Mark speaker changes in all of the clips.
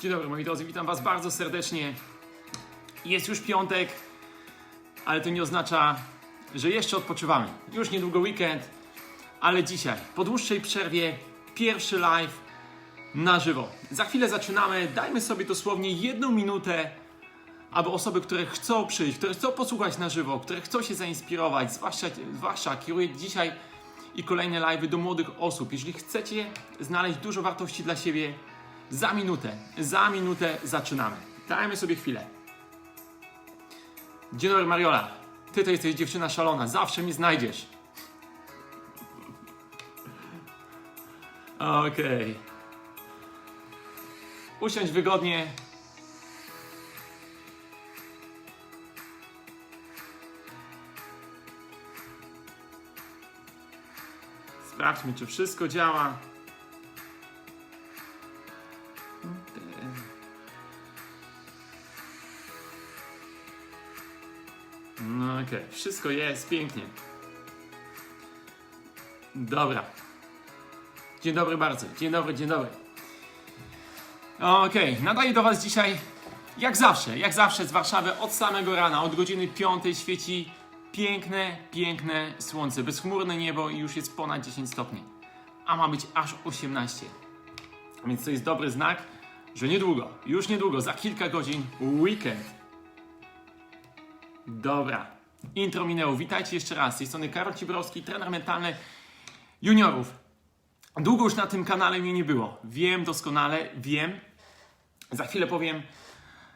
Speaker 1: Dzień dobry moi drodzy, witam Was bardzo serdecznie. Jest już piątek, ale to nie oznacza, że jeszcze odpoczywamy. Już niedługo weekend, ale dzisiaj, po dłuższej przerwie, pierwszy live na żywo. Za chwilę zaczynamy, dajmy sobie dosłownie jedną minutę, aby osoby, które chcą przyjść, które chcą posłuchać na żywo, które chcą się zainspirować, zwłaszcza, zwłaszcza kieruję dzisiaj i kolejne live'y do młodych osób. Jeżeli chcecie znaleźć dużo wartości dla siebie, za minutę, za minutę zaczynamy. Dajmy sobie chwilę. Dzień dobry Mariola. Ty to jesteś dziewczyna szalona, zawsze mi znajdziesz. Okej. Usiądź wygodnie. Sprawdźmy, czy wszystko działa. No okej, wszystko jest pięknie. Dobra. Dzień dobry bardzo. Dzień dobry, dzień dobry. Okej, nadaję do Was dzisiaj, jak zawsze, jak zawsze z Warszawy od samego rana, od godziny 5 świeci piękne, piękne słońce, bezchmurne niebo i już jest ponad 10 stopni, a ma być aż 18. A więc to jest dobry znak, że niedługo, już niedługo, za kilka godzin weekend. Dobra, intro minęło. Witajcie jeszcze raz. Z tej strony Karol Cibrowski, trener mentalny juniorów. Długo już na tym kanale mnie nie było. Wiem doskonale, wiem. Za chwilę powiem,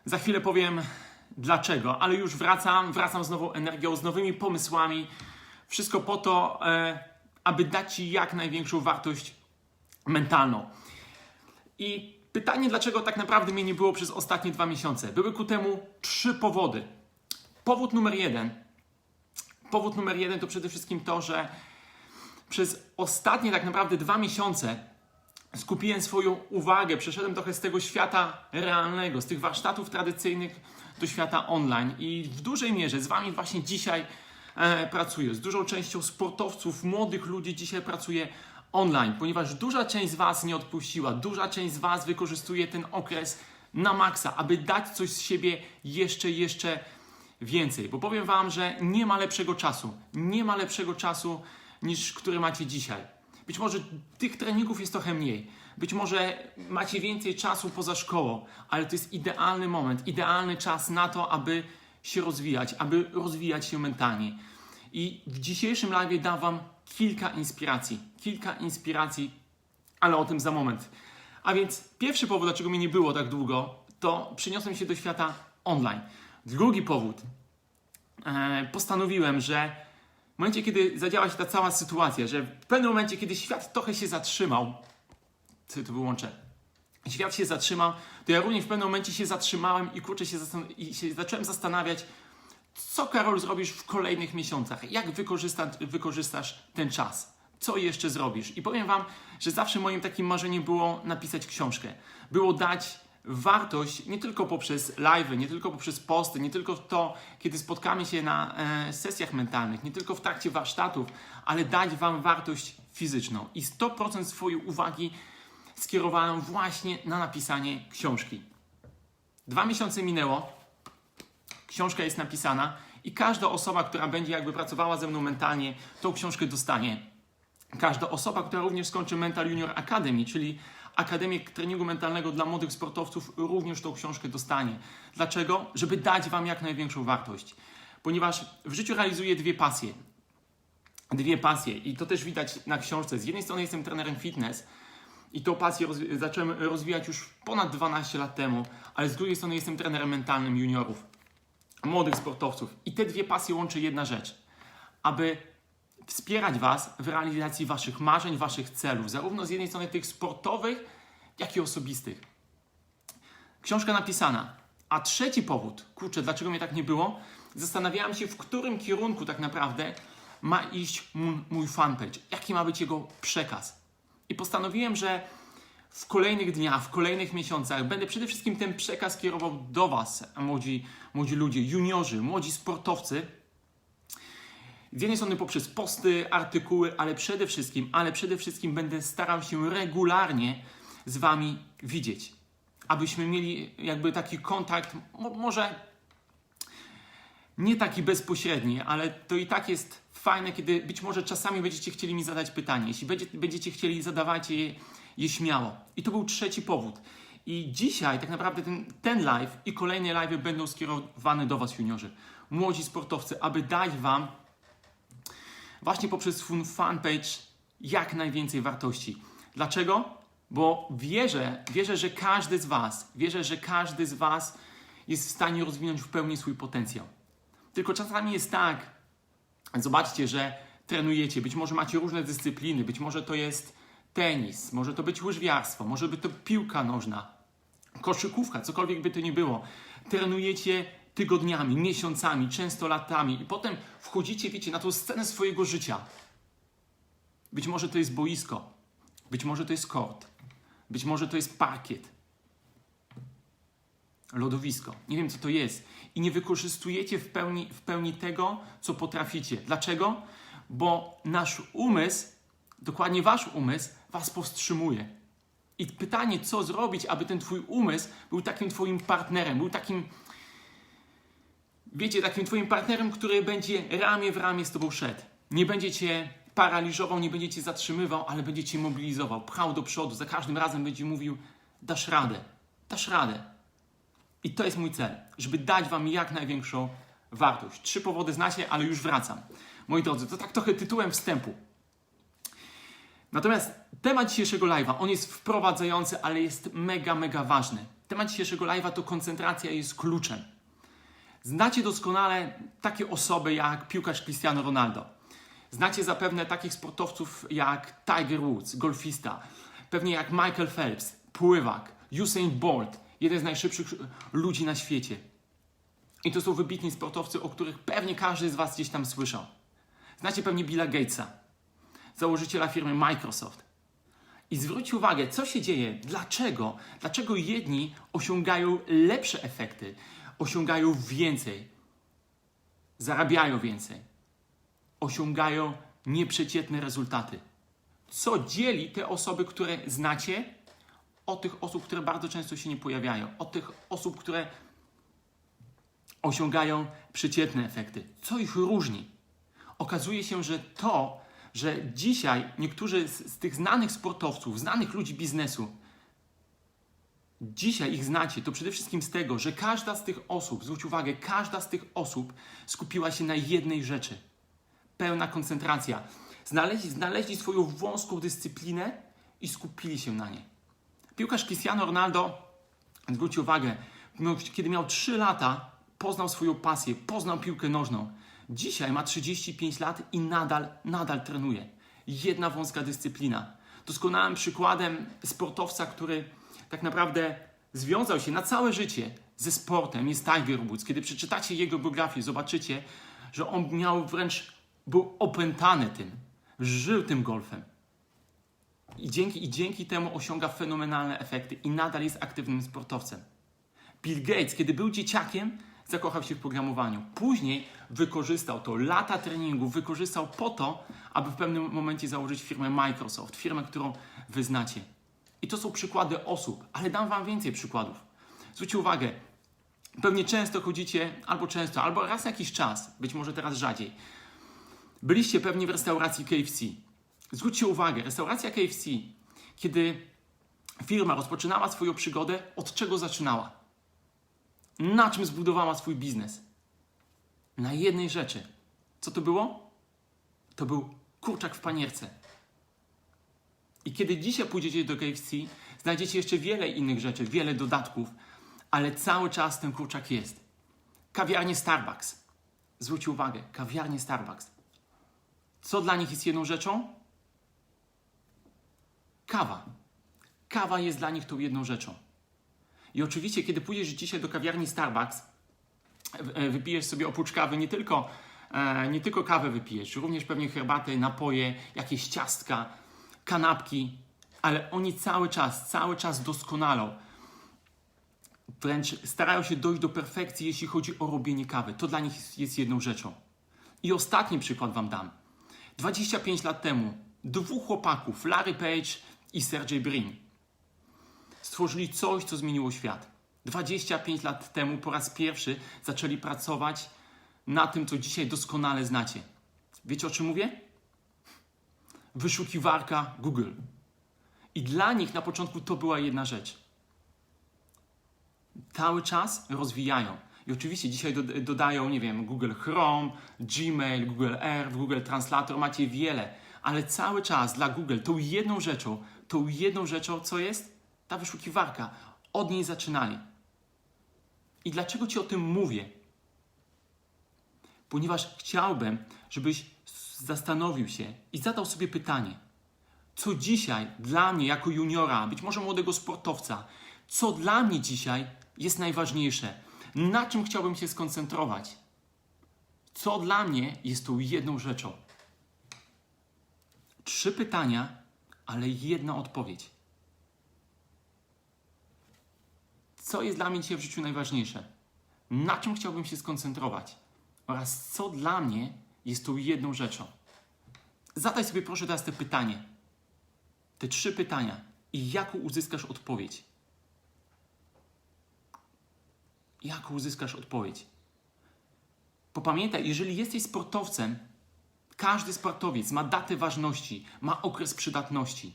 Speaker 1: za chwilę powiem dlaczego, ale już wracam, wracam z nową energią, z nowymi pomysłami. Wszystko po to, e, aby dać Ci jak największą wartość mentalną. I pytanie, dlaczego tak naprawdę mnie nie było przez ostatnie dwa miesiące? Były ku temu trzy powody. Powód numer jeden. Powód numer jeden to przede wszystkim to, że przez ostatnie tak naprawdę dwa miesiące skupiłem swoją uwagę, przeszedłem trochę z tego świata realnego, z tych warsztatów tradycyjnych do świata online i w dużej mierze z Wami właśnie dzisiaj e, pracuję. Z dużą częścią sportowców, młodych ludzi dzisiaj pracuję online, ponieważ duża część z Was nie odpuściła, duża część z Was wykorzystuje ten okres na maksa, aby dać coś z siebie jeszcze, jeszcze więcej. Bo powiem Wam, że nie ma lepszego czasu, nie ma lepszego czasu niż który macie dzisiaj. Być może tych treningów jest trochę mniej, być może macie więcej czasu poza szkołą, ale to jest idealny moment, idealny czas na to, aby się rozwijać, aby rozwijać się mentalnie. I w dzisiejszym live dam Wam kilka inspiracji, kilka inspiracji, ale o tym za moment. A więc pierwszy powód, dlaczego mnie nie było tak długo, to przyniosłem się do świata online. Drugi powód, e, postanowiłem, że w momencie, kiedy zadziała się ta cała sytuacja, że w pewnym momencie, kiedy świat trochę się zatrzymał, co to wyłączę, świat się zatrzymał, to ja również w pewnym momencie się zatrzymałem i kurczę się, i się zacząłem zastanawiać, co Karol zrobisz w kolejnych miesiącach, jak wykorzysta, wykorzystasz ten czas, co jeszcze zrobisz. I powiem Wam, że zawsze moim takim marzeniem było napisać książkę, było dać wartość nie tylko poprzez live, nie tylko poprzez posty, nie tylko to, kiedy spotkamy się na e, sesjach mentalnych, nie tylko w trakcie warsztatów, ale dać Wam wartość fizyczną. I 100% swojej uwagi skierowałem właśnie na napisanie książki. Dwa miesiące minęło, książka jest napisana i każda osoba, która będzie jakby pracowała ze mną mentalnie, tą książkę dostanie. Każda osoba, która również skończy Mental Junior Academy, czyli Akademię Treningu Mentalnego dla młodych sportowców, również tą książkę dostanie. Dlaczego? Żeby dać Wam jak największą wartość. Ponieważ w życiu realizuję dwie pasje. Dwie pasje i to też widać na książce. Z jednej strony jestem trenerem fitness i tą pasję rozwi- zacząłem rozwijać już ponad 12 lat temu, ale z drugiej strony jestem trenerem mentalnym juniorów, młodych sportowców. I te dwie pasje łączy jedna rzecz. Aby wspierać Was w realizacji Waszych marzeń, Waszych celów, zarówno z jednej strony tych sportowych, jak i osobistych. Książka napisana. A trzeci powód, kurczę, dlaczego mnie tak nie było? Zastanawiałem się, w którym kierunku tak naprawdę ma iść mój, mój fanpage, jaki ma być jego przekaz. I postanowiłem, że w kolejnych dniach, w kolejnych miesiącach będę przede wszystkim ten przekaz kierował do Was, młodzi, młodzi ludzie, juniorzy, młodzi sportowcy, z jednej strony poprzez posty, artykuły, ale przede wszystkim, ale przede wszystkim będę starał się regularnie z Wami widzieć. abyśmy mieli jakby taki kontakt, mo- może nie taki bezpośredni, ale to i tak jest fajne, kiedy być może czasami będziecie chcieli mi zadać pytanie. Jeśli będzie, będziecie chcieli, zadawajcie je, je śmiało. I to był trzeci powód. I dzisiaj tak naprawdę ten, ten live i kolejne live będą skierowane do Was, juniorzy, młodzi sportowcy, aby dać Wam właśnie poprzez fanpage jak najwięcej wartości. Dlaczego? Bo wierzę, wierzę, że każdy z Was, wierzę, że każdy z Was jest w stanie rozwinąć w pełni swój potencjał. Tylko czasami jest tak, zobaczcie, że trenujecie, być może macie różne dyscypliny, być może to jest tenis, może to być łyżwiarstwo, może by to piłka nożna, koszykówka, cokolwiek by to nie było. Trenujecie tygodniami, miesiącami, często latami i potem wchodzicie, wiecie, na tą scenę swojego życia. Być może to jest boisko, być może to jest kort, być może to jest parkiet, lodowisko. Nie wiem, co to jest. I nie wykorzystujecie w pełni, w pełni tego, co potraficie. Dlaczego? Bo nasz umysł, dokładnie wasz umysł, was powstrzymuje. I pytanie, co zrobić, aby ten twój umysł był takim twoim partnerem, był takim, wiecie, takim twoim partnerem, który będzie ramię w ramię z tobą szedł. Nie będzie cię paraliżował, nie będzie cię zatrzymywał, ale będzie cię mobilizował, pchał do przodu. Za każdym razem będzie mówił, dasz radę, dasz radę. I to jest mój cel, żeby dać Wam jak największą wartość. Trzy powody znacie, ale już wracam. Moi drodzy, to tak trochę tytułem wstępu. Natomiast temat dzisiejszego live'a, on jest wprowadzający, ale jest mega, mega ważny. Temat dzisiejszego live'a to koncentracja jest kluczem. Znacie doskonale takie osoby jak piłkarz Cristiano Ronaldo. Znacie zapewne takich sportowców jak Tiger Woods, golfista, pewnie jak Michael Phelps, pływak, Usain Bolt, jeden z najszybszych ludzi na świecie. I to są wybitni sportowcy, o których pewnie każdy z Was gdzieś tam słyszał. Znacie pewnie Billa Gatesa, założyciela firmy Microsoft. I zwróćcie uwagę, co się dzieje, dlaczego, dlaczego jedni osiągają lepsze efekty, osiągają więcej, zarabiają więcej, osiągają nieprzeciętne rezultaty. Co dzieli te osoby, które znacie, od tych osób, które bardzo często się nie pojawiają, od tych osób, które osiągają przeciętne efekty. Co ich różni? Okazuje się, że to, że dzisiaj niektórzy z, z tych znanych sportowców, znanych ludzi biznesu, dzisiaj ich znacie, to przede wszystkim z tego, że każda z tych osób, zwróć uwagę, każda z tych osób skupiła się na jednej rzeczy. Pełna koncentracja. Znaleźli, znaleźli swoją wąską dyscyplinę i skupili się na niej. Piłkarz Cristiano Ronaldo, zwróćcie uwagę, kiedy miał 3 lata, poznał swoją pasję, poznał piłkę nożną. Dzisiaj ma 35 lat i nadal, nadal trenuje. Jedna wąska dyscyplina. Doskonałym przykładem sportowca, który tak naprawdę związał się na całe życie ze sportem, jest Tiger Woods. Kiedy przeczytacie jego biografię, zobaczycie, że on miał wręcz, był opętany tym, żył tym golfem. I dzięki, I dzięki temu osiąga fenomenalne efekty i nadal jest aktywnym sportowcem. Bill Gates, kiedy był dzieciakiem, zakochał się w programowaniu. Później wykorzystał to, lata treningu, wykorzystał po to, aby w pewnym momencie założyć firmę Microsoft, firmę, którą wy znacie. I to są przykłady osób, ale dam wam więcej przykładów. Zwróćcie uwagę, pewnie często chodzicie, albo często, albo raz jakiś czas, być może teraz rzadziej. Byliście pewnie w restauracji KFC. Zwróćcie uwagę, restauracja KFC, kiedy firma rozpoczynała swoją przygodę, od czego zaczynała? Na czym zbudowała swój biznes? Na jednej rzeczy. Co to było? To był kurczak w panierce. I kiedy dzisiaj pójdziecie do KFC, znajdziecie jeszcze wiele innych rzeczy, wiele dodatków, ale cały czas ten kurczak jest. Kawiarnie Starbucks. Zwróćcie uwagę, kawiarnie Starbucks. Co dla nich jest jedną rzeczą? Kawa. Kawa jest dla nich tą jedną rzeczą. I oczywiście, kiedy pójdziesz dzisiaj do kawiarni Starbucks, e, wypijesz sobie oprócz kawy nie tylko, e, nie tylko kawę wypijesz, również pewnie herbatę, napoje, jakieś ciastka, kanapki, ale oni cały czas, cały czas doskonalą. Wręcz starają się dojść do perfekcji, jeśli chodzi o robienie kawy. To dla nich jest- jedną rzeczą. I ostatni przykład Wam dam. 25 lat temu dwóch chłopaków, Larry Page i Sergey Brin, stworzyli coś, co zmieniło świat. 25 lat temu po raz pierwszy zaczęli pracować na tym, co dzisiaj doskonale znacie. Wiecie o czym mówię? Wyszukiwarka Google. I dla nich na początku to była jedna rzecz. Cały czas rozwijają. I oczywiście dzisiaj do, dodają, nie wiem, Google Chrome, Gmail, Google Earth, Google Translator, macie wiele, ale cały czas dla Google tą jedną rzeczą, tą jedną rzeczą, co jest? Ta wyszukiwarka. Od niej zaczynali. I dlaczego Ci o tym mówię? Ponieważ chciałbym, żebyś zastanowił się i zadał sobie pytanie, co dzisiaj dla mnie jako juniora, być może młodego sportowca, co dla mnie dzisiaj jest najważniejsze, na czym chciałbym się skoncentrować, co dla mnie jest tą jedną rzeczą. Trzy pytania, ale jedna odpowiedź. Co jest dla mnie dzisiaj w życiu najważniejsze? Na czym chciałbym się skoncentrować? Oraz co dla mnie jest tą jedną rzeczą? Zadaj sobie proszę teraz te pytanie. Te trzy pytania i jaką uzyskasz odpowiedź? Jaką uzyskasz odpowiedź? Popamiętaj, jeżeli jesteś sportowcem, każdy sportowiec ma datę ważności, ma okres przydatności.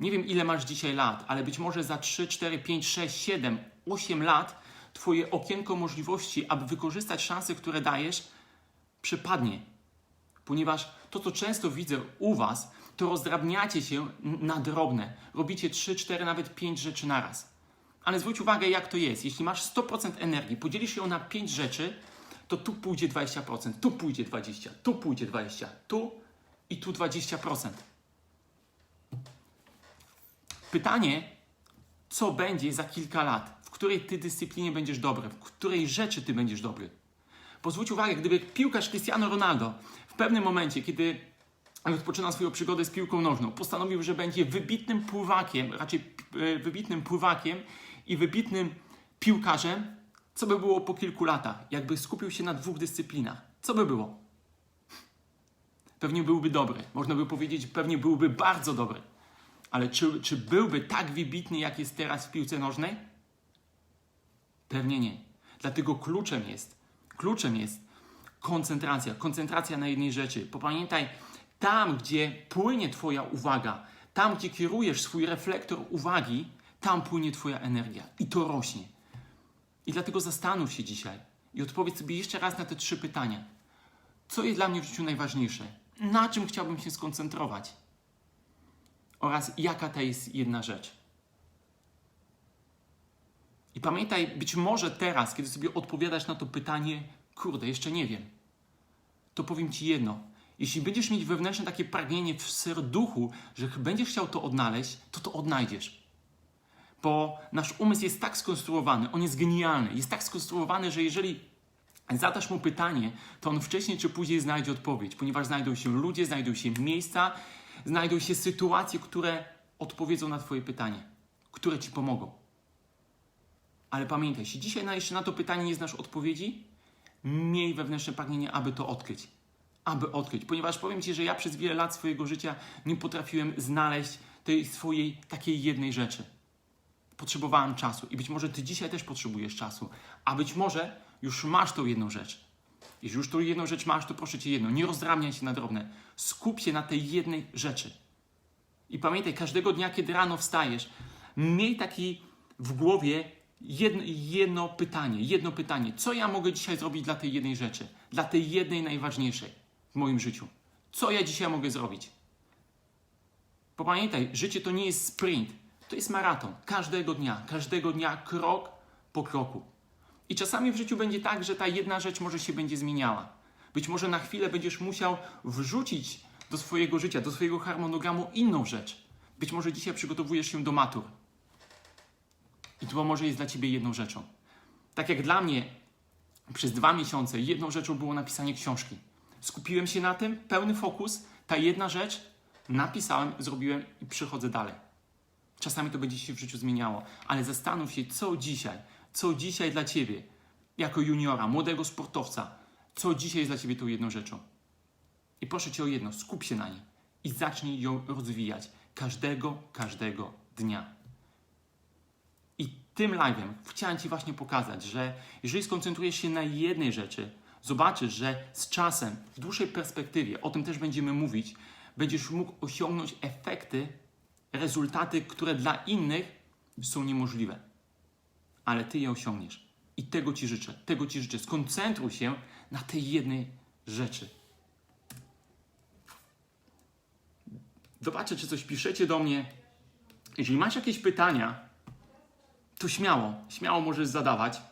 Speaker 1: Nie wiem, ile masz dzisiaj lat, ale być może za 3, 4, 5, 6, 7, 8 lat Twoje okienko możliwości, aby wykorzystać szanse, które dajesz, przypadnie. Ponieważ to, co często widzę u Was, to rozdrabniacie się na drobne. Robicie 3, 4, nawet 5 rzeczy naraz. Ale zwróć uwagę, jak to jest. Jeśli masz 100% energii, podzielisz ją na 5 rzeczy, to tu pójdzie 20%, tu pójdzie 20%, tu pójdzie 20%, tu i tu 20%. Pytanie, co będzie za kilka lat? W której ty dyscyplinie będziesz dobry? W której rzeczy ty będziesz dobry? Pozwólcie uwagę, gdyby piłkarz Cristiano Ronaldo w pewnym momencie, kiedy rozpoczyna swoją przygodę z piłką nożną, postanowił, że będzie wybitnym pływakiem, raczej e, wybitnym pływakiem i wybitnym piłkarzem, co by było po kilku latach, jakby skupił się na dwóch dyscyplinach? Co by było? Pewnie byłby dobry. Można by powiedzieć, pewnie byłby bardzo dobry. Ale czy, czy byłby tak wybitny, jak jest teraz w piłce nożnej? Pewnie nie. Dlatego kluczem jest, kluczem jest koncentracja, koncentracja na jednej rzeczy. Popamiętaj, tam, gdzie płynie Twoja uwaga, tam, gdzie kierujesz swój reflektor uwagi, tam płynie Twoja energia i to rośnie. I dlatego zastanów się dzisiaj i odpowiedz sobie jeszcze raz na te trzy pytania. Co jest dla mnie w życiu najważniejsze? Na czym chciałbym się skoncentrować? Oraz jaka to jest jedna rzecz? I pamiętaj, być może teraz, kiedy sobie odpowiadasz na to pytanie, kurde, jeszcze nie wiem, to powiem Ci jedno. Jeśli będziesz mieć wewnętrzne takie pragnienie w serduchu, że będziesz chciał to odnaleźć, to to odnajdziesz. Bo nasz umysł jest tak skonstruowany, on jest genialny, jest tak skonstruowany, że jeżeli zadasz mu pytanie, to on wcześniej czy później znajdzie odpowiedź, ponieważ znajdą się ludzie, znajdą się miejsca, znajdą się sytuacje, które odpowiedzą na Twoje pytanie, które Ci pomogą. Ale pamiętaj, jeśli dzisiaj jeszcze na to pytanie nie znasz odpowiedzi, miej wewnętrzne pragnienie, aby to odkryć. Aby odkryć. Ponieważ powiem Ci, że ja przez wiele lat swojego życia nie potrafiłem znaleźć tej swojej takiej jednej rzeczy. Potrzebowałem czasu i być może Ty dzisiaj też potrzebujesz czasu, a być może już masz tą jedną rzecz. Jeśli już tą jedną rzecz masz, to proszę Cię jedno, nie rozdrabniaj się na drobne. Skup się na tej jednej rzeczy. I pamiętaj, każdego dnia, kiedy rano wstajesz, miej taki w głowie jedno, jedno pytanie, jedno pytanie. Co ja mogę dzisiaj zrobić dla tej jednej rzeczy? Dla tej jednej najważniejszej w moim życiu. Co ja dzisiaj mogę zrobić? Pamiętaj, życie to nie jest sprint, to jest maraton. Każdego dnia, każdego dnia krok po kroku. I czasami w życiu będzie tak, że ta jedna rzecz może się będzie zmieniała. Być może na chwilę będziesz musiał wrzucić do swojego życia, do swojego harmonogramu inną rzecz. Być może dzisiaj przygotowujesz się do matur. I to może jest dla ciebie jedną rzeczą. Tak jak dla mnie przez dwa miesiące jedną rzeczą było napisanie książki. Skupiłem się na tym, pełny fokus, ta jedna rzecz, napisałem, zrobiłem i przychodzę dalej. Czasami to będzie się w życiu zmieniało, ale zastanów się, co dzisiaj, co dzisiaj dla ciebie, jako juniora, młodego sportowca, co dzisiaj jest dla ciebie tą jedną rzeczą. I proszę cię o jedno, skup się na niej i zacznij ją rozwijać każdego, każdego dnia. Tym live'em chciałem Ci właśnie pokazać, że jeżeli skoncentrujesz się na jednej rzeczy, zobaczysz, że z czasem, w dłuższej perspektywie, o tym też będziemy mówić, będziesz mógł osiągnąć efekty, rezultaty, które dla innych są niemożliwe. Ale Ty je osiągniesz. I tego Ci życzę. Tego Ci życzę. Skoncentruj się na tej jednej rzeczy. Zobaczę, czy coś piszecie do mnie. Jeżeli masz jakieś pytania, to śmiało, śmiało możesz zadawać.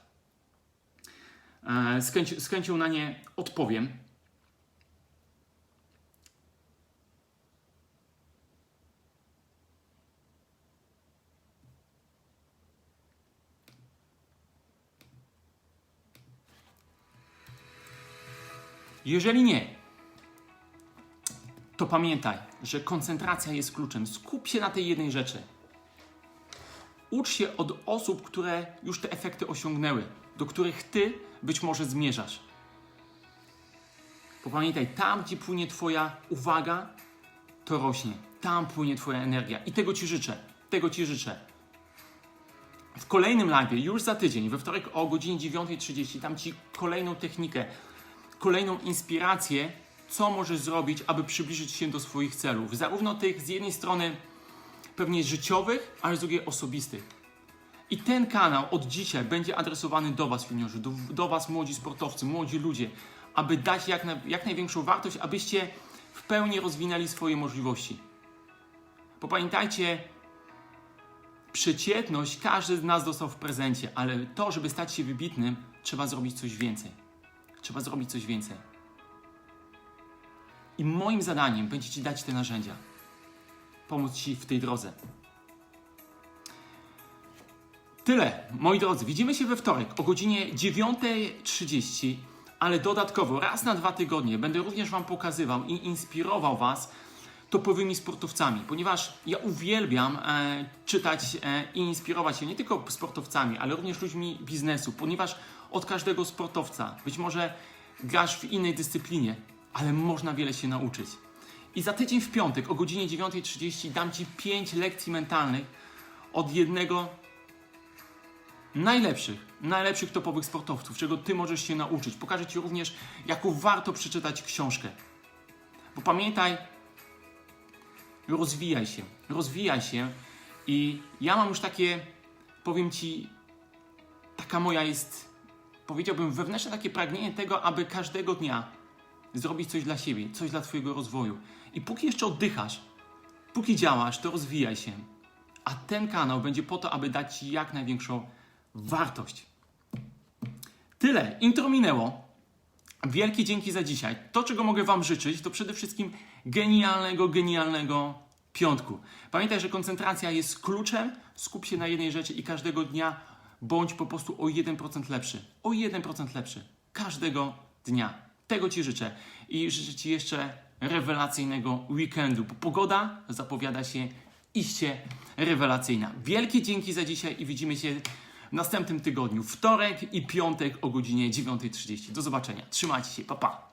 Speaker 1: E, Z, chęci, z chęcią na nie odpowiem. Jeżeli nie, to pamiętaj, że koncentracja jest kluczem. Skup się na tej jednej rzeczy. Ucz się od osób, które już te efekty osiągnęły, do których ty być może zmierzasz. Bo pamiętaj, tam gdzie płynie Twoja uwaga, to rośnie. Tam płynie Twoja energia. I tego Ci życzę. Tego Ci życzę. W kolejnym live, już za tydzień, we wtorek o godzinie 9.30, dam Ci kolejną technikę, kolejną inspirację, co możesz zrobić, aby przybliżyć się do swoich celów. Zarówno tych z jednej strony pewnie życiowych, ale z drugiej osobistych. I ten kanał od dzisiaj będzie adresowany do Was, juniorzy, do, do Was, młodzi sportowcy, młodzi ludzie, aby dać jak, na, jak największą wartość, abyście w pełni rozwinęli swoje możliwości. Bo pamiętajcie, przeciętność każdy z nas dostał w prezencie, ale to, żeby stać się wybitnym, trzeba zrobić coś więcej. Trzeba zrobić coś więcej. I moim zadaniem będzie Ci dać te narzędzia, pomóc Ci w tej drodze. Tyle, moi drodzy. Widzimy się we wtorek o godzinie 9.30, ale dodatkowo raz na dwa tygodnie będę również Wam pokazywał i inspirował Was topowymi sportowcami, ponieważ ja uwielbiam e, czytać e, i inspirować się nie tylko sportowcami, ale również ludźmi biznesu, ponieważ od każdego sportowca, być może grasz w innej dyscyplinie, ale można wiele się nauczyć. I za tydzień w piątek o godzinie 9.30 dam Ci 5 lekcji mentalnych od jednego najlepszych, najlepszych topowych sportowców, czego Ty możesz się nauczyć. Pokażę Ci również, jaką warto przeczytać książkę. Bo pamiętaj, rozwijaj się, rozwijaj się i ja mam już takie, powiem Ci, taka moja jest, powiedziałbym, wewnętrzne takie pragnienie tego, aby każdego dnia zrobić coś dla siebie, coś dla Twojego rozwoju. I póki jeszcze oddychasz, póki działasz, to rozwijaj się. A ten kanał będzie po to, aby dać Ci jak największą wartość. Tyle. Intro minęło. Wielkie dzięki za dzisiaj. To, czego mogę Wam życzyć, to przede wszystkim genialnego, genialnego piątku. Pamiętaj, że koncentracja jest kluczem. Skup się na jednej rzeczy i każdego dnia bądź po prostu o 1% lepszy. O 1% lepszy. Każdego dnia. Tego Ci życzę. I życzę Ci jeszcze rewelacyjnego weekendu, bo pogoda zapowiada się iście rewelacyjna. Wielkie dzięki za dzisiaj i widzimy się w następnym tygodniu, wtorek i piątek o godzinie 9.30. Do zobaczenia. Trzymajcie się, pa pa.